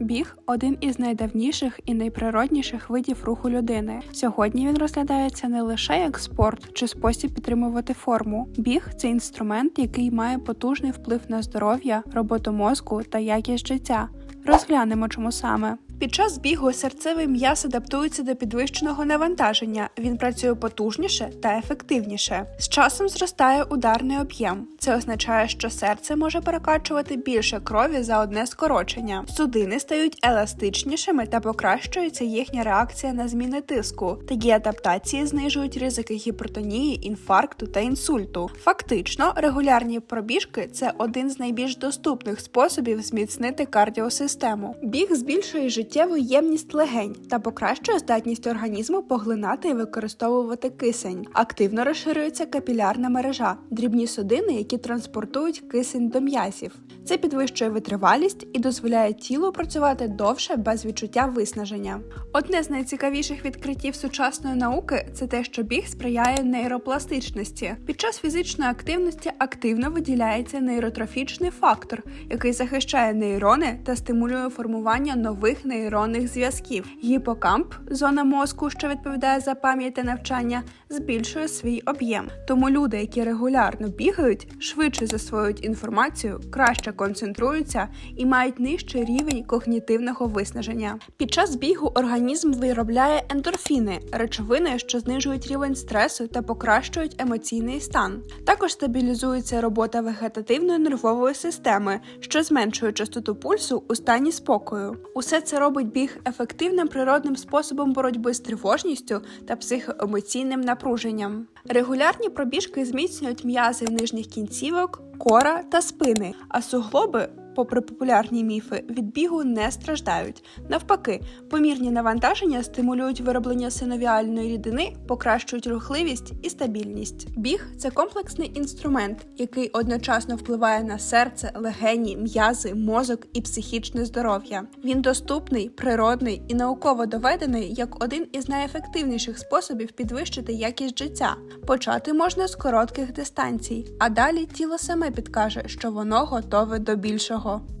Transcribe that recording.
Біг один із найдавніших і найприродніших видів руху людини. Сьогодні він розглядається не лише як спорт чи спосіб підтримувати форму. Біг це інструмент, який має потужний вплив на здоров'я, роботу мозку та якість життя. Розглянемо, чому саме. Під час бігу серцевий м'яз адаптується до підвищеного навантаження. Він працює потужніше та ефективніше. З часом зростає ударний об'єм. Це означає, що серце може перекачувати більше крові за одне скорочення. Судини стають еластичнішими та покращується їхня реакція на зміни тиску. Такі адаптації знижують ризики гіпертонії, інфаркту та інсульту. Фактично, регулярні пробіжки це один з найбільш доступних способів зміцнити кардіосистему. Біг збільшує життєву ємність легень та покращує здатність організму поглинати і використовувати кисень. Активно розширюється капілярна мережа, дрібні судини, які транспортують кисень до м'язів. Це підвищує витривалість і дозволяє тілу працювати довше без відчуття виснаження. Одне з найцікавіших відкриттів сучасної науки це те, що біг сприяє нейропластичності. Під час фізичної активності активно виділяється нейротрофічний фактор, який захищає нейрони та стимулює формування нових нейронних зв'язків. Гіпокамп, зона мозку, що відповідає за пам'ять та навчання, збільшує свій об'єм. Тому люди, які регулярно бігають, швидше засвоюють інформацію, краще концентруються і мають нижчий рівень когнітивного виснаження. Під час бігу організм виробляє ендорфіни, речовини, що знижують рівень стресу та покращують емоційний стан. Також стабілізується робота вегетативної нервової системи, що зменшує частоту пульсу у стані спокою. Усе це робить біг ефективним природним способом боротьби з тривожністю та психоемоційним напруженням. Регулярні пробіжки зміцнюють м'язи нижніх кінцівок, кора та спини, а суглоби. Попри популярні міфи, від бігу не страждають. Навпаки, помірні навантаження стимулюють вироблення синовіальної рідини, покращують рухливість і стабільність. Біг це комплексний інструмент, який одночасно впливає на серце, легені, м'язи, мозок і психічне здоров'я. Він доступний, природний і науково доведений як один із найефективніших способів підвищити якість життя. Почати можна з коротких дистанцій, а далі тіло саме підкаже, що воно готове до більшого. ojo.